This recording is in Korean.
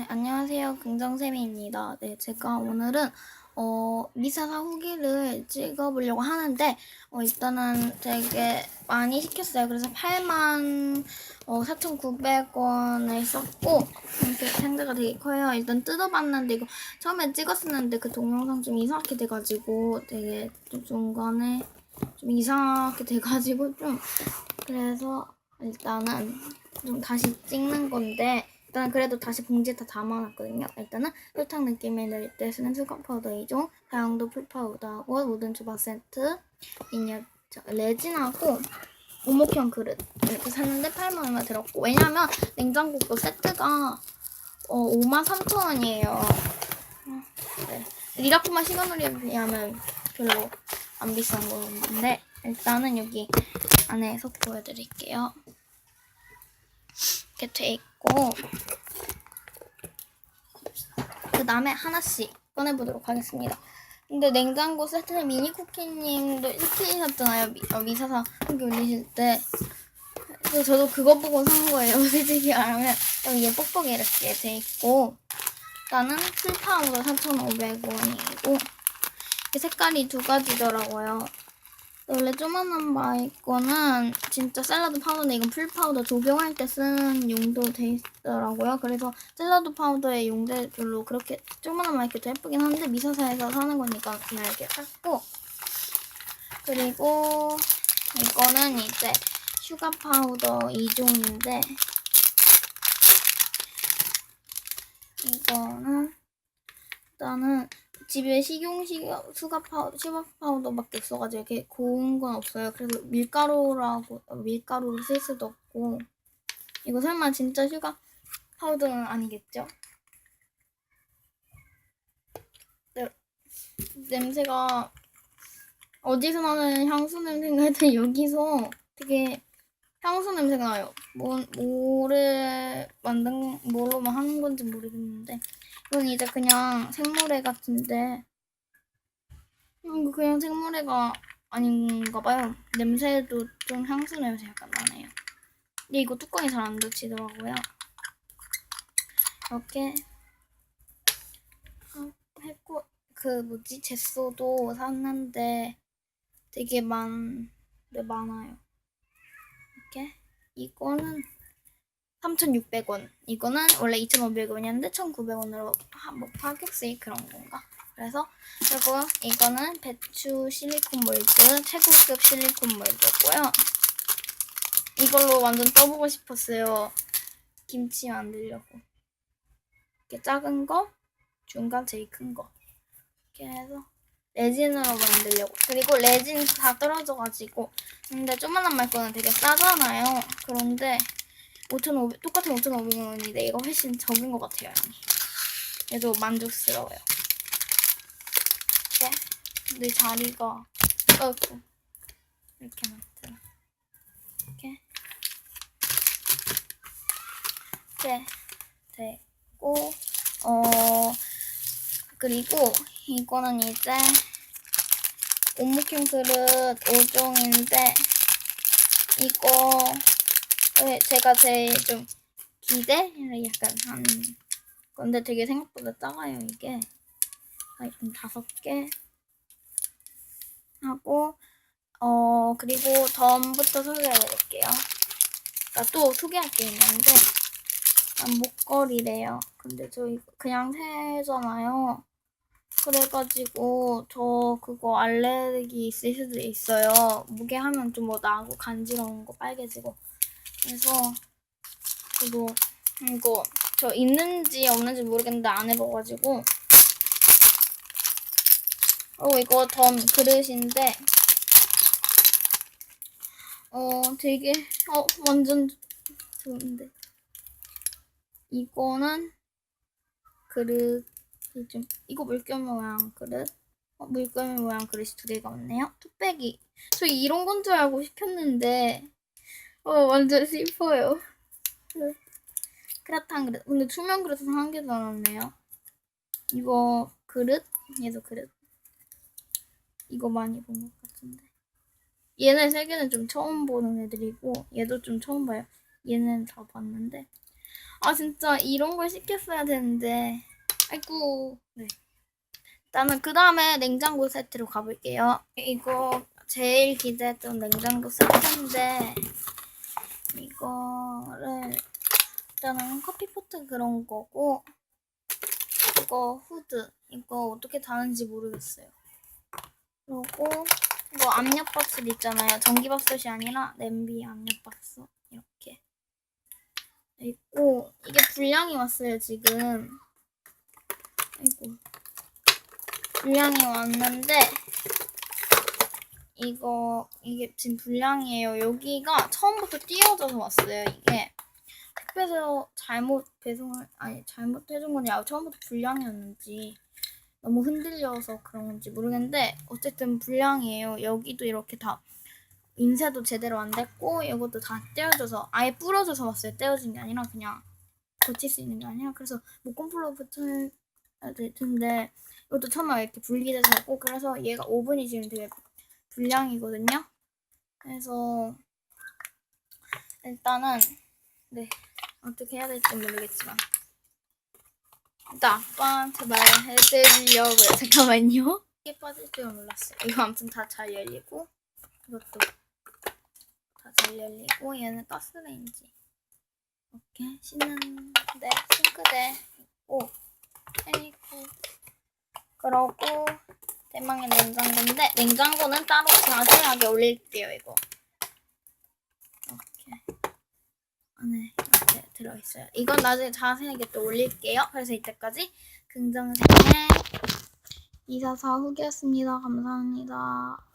네, 안녕하세요. 긍정쌤입니다. 네, 제가 오늘은, 어, 미사사 후기를 찍어보려고 하는데, 어, 일단은 되게 많이 시켰어요. 그래서 8만, 어, 4,900원을 썼고, 이렇게 상자가 되게 커요. 일단 뜯어봤는데, 이거 처음에 찍었었는데 그 동영상 좀 이상하게 돼가지고, 되게 좀 중간에 좀 이상하게 돼가지고, 좀, 그래서 일단은 좀 다시 찍는 건데, 일단 그래도 다시 봉지에 다 담아놨거든요. 일단은 설탕 느낌을 낼때 쓰는 수건 파우더 2종, 다용도 풀 파우더하고 모든 주바 세트, 미니어 저, 레진하고 오목형 그릇 이렇게 샀는데 8만 얼마 들었고 왜냐면 냉장고도 세트가 어, 5만 3천 원이에요. 네. 리라쿠마 시간놀이에 비하면 별로 안 비싼 건데 일단은 여기 안에서 보여드릴게요. 이렇게 돼 있고 그 다음에 하나씩 꺼내보도록 하겠습니다. 근데 냉장고 세트는 미니 쿠키님도 시키셨잖아요. 미, 어, 미사사 후기 올리실 때. 그래서 저도 그거 보고 산 거예요. 솔직히 말하면 여기에 뽁뽁이 이렇게 돼 있고 일단은 풀파우더 3,500원이고 색깔이 두 가지더라고요. 원래 조만한 바이 거는 진짜 샐러드 파우더인데 이건 풀 파우더 조경할 때 쓰는 용도 돼 있더라고요. 그래서 샐러드 파우더의 용도 별로 그렇게 조만한 마이크도 예쁘긴 한데 미사사에서 사는 거니까 그냥 이렇게 샀고 그리고 이거는 이제 슈가 파우더 2종인데 이거는 일단은 집에 식용 식- 수가 파우더, 시바 파우더밖에 없어가지고 이렇게 고운 건 없어요. 그래서 밀가루라고 어, 밀가루를 쓸 수도 없고 이거 설마 진짜 슈가 파우더는 아니겠죠? 네, 냄새가 어디서 나는 향수 냄새가 하여튼 여기서 되게 향수 냄새가 나요. 뭐, 뭐를 만든, 뭐로만 하는 건지 모르겠는데. 이건 이제 그냥 생물회 같은데. 음, 그냥 생물회가 아닌가 봐요. 냄새도 좀 향수 냄새 약간 나네요. 근데 이거 뚜껑이 잘 안 닫히더라고요. 이렇게 어, 했고, 그 뭐지? 제소도 샀는데 되게 많, 네, 많아요. 이렇게. 이거는 3,600원. 이거는 원래 2,500원이었는데 1,900원으로 뭐 파격 세일 그런 건가? 그래서 그리고 이거는 배추 실리콘 몰드 최고급 실리콘 몰드고요. 이걸로 완전 떠보고 싶었어요. 김치 만들려고. 이렇게 작은 거, 중간 제일 큰 거. 이렇게 해서 레진으로 만들려고. 그리고 레진 다 떨어져가지고. 근데 조만한 말 거는 되게 싸잖아요. 그런데 5,500, 똑같은 5,500원인데 이거 훨씬 적은 것 같아요. 양이. 그래도 만족스러워요. 네. 근데 자리가 어이구 이렇게 놨더라. 이렇게 이렇게 되고 어 그리고 이거는 이제 오목형 그릇 5종인데 이거 네, 제가 제일 좀 기대를 약간 하는 건데 되게 생각보다 작아요 이게 아, 좀 다섯 개 하고 어 그리고 덤부터 소개해드릴게요. 그러니까 또 소개할 게 있는데 아, 목걸이래요. 근데 저 이거 그냥 새잖아요. 그래가지고 저 그거 알레르기 있을 수도 있어요. 무게 하면 좀 뭐 나고 간지러운 거 빨개지고. 그래서 이거 이거 저 있는지 없는지 모르겠는데 안 해봐가지고 어 이거 덤 그릇인데 어 되게 어 완전 좋은데 이거는 그릇 이좀 이거 물결 모양 그릇? 어, 물결 모양 그릇이 두 개가 있네요. 뚝배기. 저 이런 건 줄 알고 시켰는데 어 완전 슬퍼요. 그, 그렇단 그릇. 근데 투명 그릇은 한 개도 안 왔네요. 이거 그릇? 얘도 그릇. 이거 많이 본 것 같은데. 얘네 세 개는 좀 처음 보는 애들이고 얘도 좀 처음 봐요. 얘는 다 봤는데. 아 진짜 이런 걸 시켰어야 되는데. 아이고. 네. 일단은 그 다음에 냉장고 세트로 가볼게요. 이거 제일 기대했던 냉장고 세트인데 이거를 일단은 커피포트 그런 거고 이거 후드 이거 어떻게 다는지 모르겠어요. 그리고 이거 압력밥솥 있잖아요. 전기밥솥이 아니라 냄비 압력밥솥 이렇게 있고 이게 불량이 왔어요 지금. 아이고 불량이 왔는데 이거 이게 지금 불량이에요. 여기가 처음부터 띄어져서 왔어요. 이게 택배에서 잘못 배송을 아니 잘못 해준 건지 아 처음부터 불량이었는지 너무 흔들려서 그런 건지 모르겠는데 어쨌든 불량이에요. 여기도 이렇게 다 인쇄도 제대로 안 됐고 이것도 다 떼어져서 아예 부러져서 왔어요. 떼어진 게 아니라 그냥 고칠 수 있는 게 아니라 그래서 목공풀로 붙여야 될 텐데 이것도 처음에 이렇게 분리돼서 있고 그래서 얘가 오븐이 지금 되게 불량이거든요. 그래서 일단은 네 어떻게 해야 될지 모르겠지만 일단 아빠한테 말해드리려고요. 잠깐만요. 이게 빠질 줄 몰랐어요. 이거 아무튼 다 잘 열리고 이것도 다 잘 열리고 얘는 가스레인지 이렇게 씻는데 싱크대 있고 그리고. 그러고 대망의 냉장고인데 냉장고는 따로 자세하게 올릴게요 이거. 이렇게 안에 이렇게 들어있어요. 이건 나중에 자세하게 또 올릴게요. 그래서 이때까지 긍정생의 이사사 후기였습니다. 감사합니다